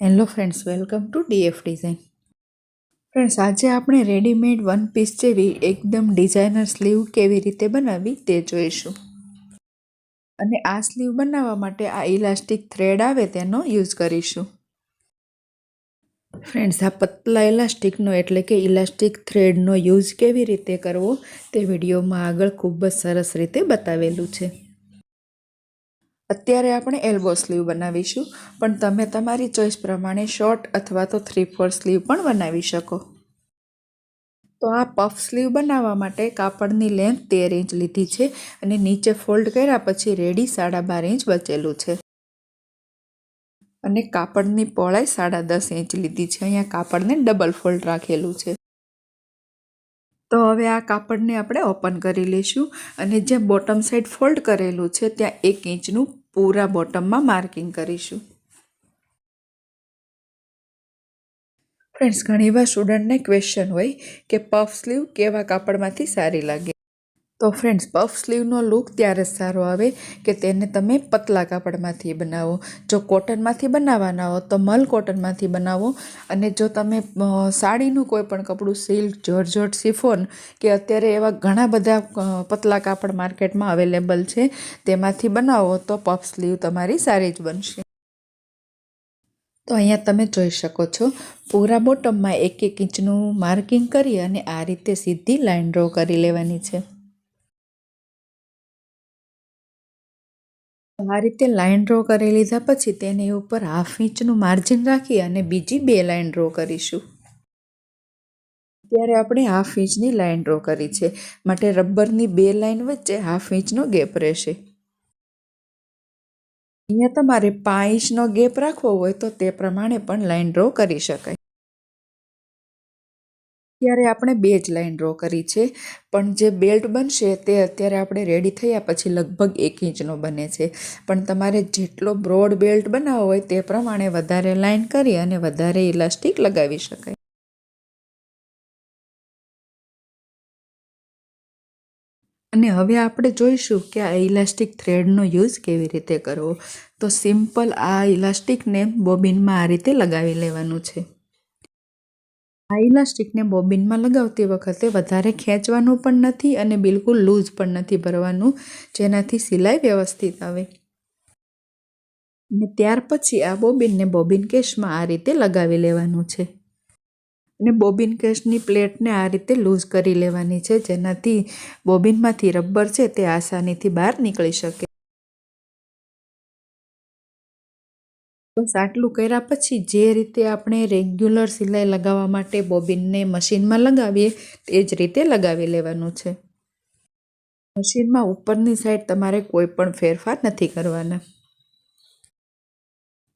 Hello friends, welcome to D F design. Friends, આજે આપણે readymade one piece જેવી એકદમ ડિઝાઇનર સ્લીવ કેવી રીતે બનાવવી તે જોઈશું. અને આ સ્લીવ બનાવવા માટે આ ઇલાસ્ટિક થ્રેડ આવે તેનો યુઝ કરીશું. ફ્રેન્ડ્સ, આ પતલા ઇલાસ્ટિકનો એટલે કે ઇલાસ્ટિક થ્રેડનો યુઝ કેવી રીતે કરવો તે વિડીયોમાં આગળ ખૂબ જ સરસ રીતે બતાવેલું છે. અત્યારે આપણે એલ્બો સ્લીવ બનાવીશું, પણ તમે તમારી ચોઈસ પ્રમાણે શોર્ટ અથવા તો થ્રી ફોર સ્લીવ પણ બનાવી શકો. તો આ પફ સ્લીવ બનાવવા માટે કાપડની લેન્થ તેર ઇંચ લીધી છે અને નીચે ફોલ્ડ કર્યા પછી રેડી સાડા બાર ઇંચ બચેલું છે. અને કાપડની પહોળાઈ સાડા દસ ઇંચ લીધી છે. અહીંયા કાપડને ડબલ ફોલ્ડ રાખેલું છે. તો હવે આ કાપડને આપણે ઓપન કરી લઈશું અને જે બોટમ સાઈડ ફોલ્ડ કરેલું છે, ત્યાં એક ઇંચનું પૂરા બોટમમાં માર્કિંગ કરીશું. ફ્રેન્ડ્સ ઘણીવાર સ્ટુડન્ટને ક્વેશ્ચન હોય કે પફ સ્લીવ કેવા કાપડમાંથી સારી લાગે. તો ફ્રેન્ડ્સ પફ સ્લીવનો લુક ત્યારે જ સારો આવે કે તેને તમે પતલા કાપડમાંથી બનાવો. જો કોટનમાંથી બનાવવાના હો તો મલ કોટનમાંથી બનાવો. અને જો તમે સાડીનું કોઈ પણ કપડું સિલ્ક જોર્જોટ સિફોન કે અત્યારે એવા ઘણા બધા પતલા કાપડ માર્કેટમાં અવેલેબલ છે, તેમાંથી બનાવો તો પફ સ્લીવ તમારી સારી જ બનશે. તો અહીંયા તમે જોઈ શકો છો, પૂરા બોટમમાં એક એક ઇંચનું માર્કિંગ કરી અને આ રીતે સીધી લાઇન ડ્રો કરી લેવાની છે. આ રીતે લાઇન ડ્રો કરી લીધા પછી તેની ઉપર હાફ ઇંચનું માર્જિન રાખી અને બીજી બે લાઇન ડ્રો કરીશું. ત્યારે આપણે હાફ ઇંચની લાઇન ડ્રો કરી છે. માટે રબરની બે લાઇન વચ્ચે હાફ ઇંચનો ગેપ રહેશે. અહીંયા તમારે પાંચ ઇંચનો ગેપ રાખવો હોય તો તે પ્રમાણે પણ લાઇન ડ્રો કરી શકાય. ત્યારે આપણે બે જ લાઇન ડ્રો કરી છે. પણ જે બેલ્ટ બનશે તે અત્યારે આપણે રેડી થયા પછી લગભગ એક ઇંચનો બને છે. પણ તમારે જેટલો બ્રોડ બેલ્ટ બનાવવો હોય તે પ્રમાણે વધારે લાઇન કરી અને વધારે ઇલાસ્ટિક લગાવી શકાય. અને હવે આપણે જોઈશું કે આ ઇલાસ્ટિક થ્રેડનો યુઝ કેવી રીતે કરવો. તો સિમ્પલ આ ઇલાસ્ટિકને બોબિનમાં આ રીતે લગાવી લેવાનું છે. આ ઇલાસ્ટિકને બોબિનમાં લગાવતી વખતે વધારે ખેંચવાનું પણ નથી અને બિલકુલ લૂઝ પણ નથી ભરવાનું, જેનાથી સિલાઈ વ્યવસ્થિત આવે. અને ત્યાર પછી આ બોબિનને બોબિન કેશમાં આ રીતે લગાવી લેવાનું છે. અને બોબિન કેશની પ્લેટને આ રીતે લૂઝ કરી લેવાની છે, જેનાથી બોબિનમાંથી રબર છે તે આસાનીથી બહાર નીકળી શકે. બસ આટલું કર્યા પછી જે રીતે આપણે રેગ્યુલર સિલાઈ લગાવવા માટે બોબિનને મશીનમાં લગાવીએ તે જ રીતે લગાવી લેવાનું છે. મશીનમાં ઉપરની સાઈડ તમારે કોઈ પણ ફેરફાર નથી કરવાના.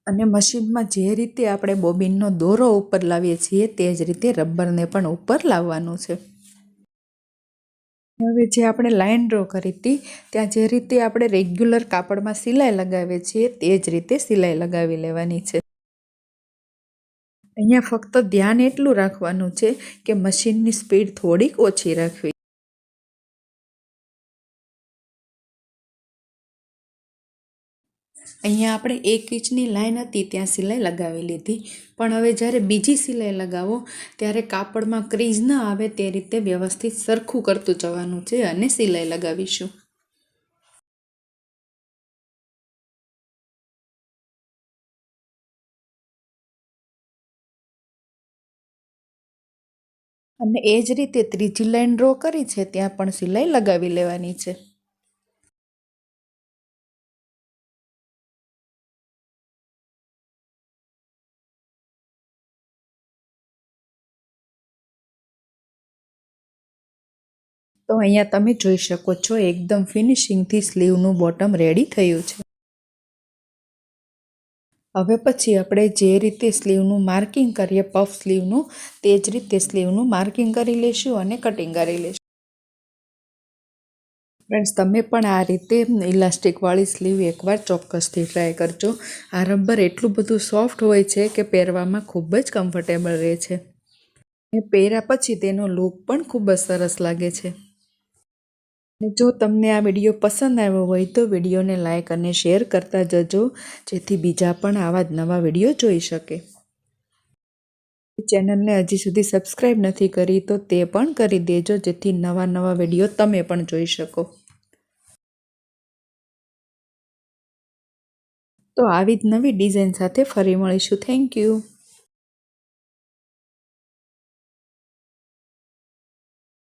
અને મશીનમાં જે રીતે આપણે બોબિનનો દોરો ઉપર લાવીએ છીએ, તે જ રીતે રબરને પણ ઉપર લાવવાનું છે. હવે જે આપણે લાઇન ડ્રો કરી હતી, ત્યાં જે રીતે આપણે રેગ્યુલર કાપડમાં સિલાઈ લગાવીએ છીએ, તે જ રીતે સિલાઈ લગાવી લેવાની છે. અહીંયા ફક્ત ધ્યાન એટલું રાખવાનું છે કે મશીનની સ્પીડ થોડીક ઓછી રાખવી. અહીંયા આપણે એક ઇંચની લાઈન હતી, ત્યાં સિલાઈ લગાવી લીધી. પણ હવે જ્યારે બીજી સિલાઈ લગાવો, ત્યારે કાપડમાં ક્રીઝ ન આવે તે રીતે વ્યવસ્થિત સરખું કરતું જવાનું છે અને સિલાઈ લગાવીશું. અને એ જ રીતે ત્રીજી લાઈન ડ્રો કરી છે, ત્યાં પણ સિલાઈ લગાવી લેવાની છે. તો અહીંયા તમે જોઈ શકો છો, એકદમ ફિનિશિંગથી સ્લીવનું બોટમ રેડી થયું છે. હવે પછી આપણે જે રીતે સ્લીવનું માર્કિંગ કરીએ, પફ સ્લીવનું, તે જ રીતે સ્લીવનું માર્કિંગ કરી લઈશું અને કટિંગ કરી લઈશું. ફ્રેન્ડ્સ, તમે પણ આ રીતે ઇલાસ્ટિકવાળી સ્લીવ એકવાર ચોક્કસથી ટ્રાય કરજો. આ રબર એટલું બધું સોફ્ટ હોય છે કે પહેરવામાં ખૂબ જ કમ્ફર્ટેબલ રહે છે. એ પહેર્યા પછી તેનો લુક પણ ખૂબ જ સરસ લાગે છે. જો તમને આ વીડિયો પસંદ આવ્યો હોય તો વિડીયોને લાઇક અને શેર કરતા જજો, જેથી બીજા પણ આવા જ નવા વીડિયો જોઈ શકે. ચેનલને હજી સુધી સબસ્ક્રાઈબ નથી કરી તો તે પણ કરી દેજો, જેથી નવા નવા વીડિયો તમે પણ જોઈ શકો. તો આવી જ નવી ડિઝાઇન સાથે ફરી મળીશું. Thank you.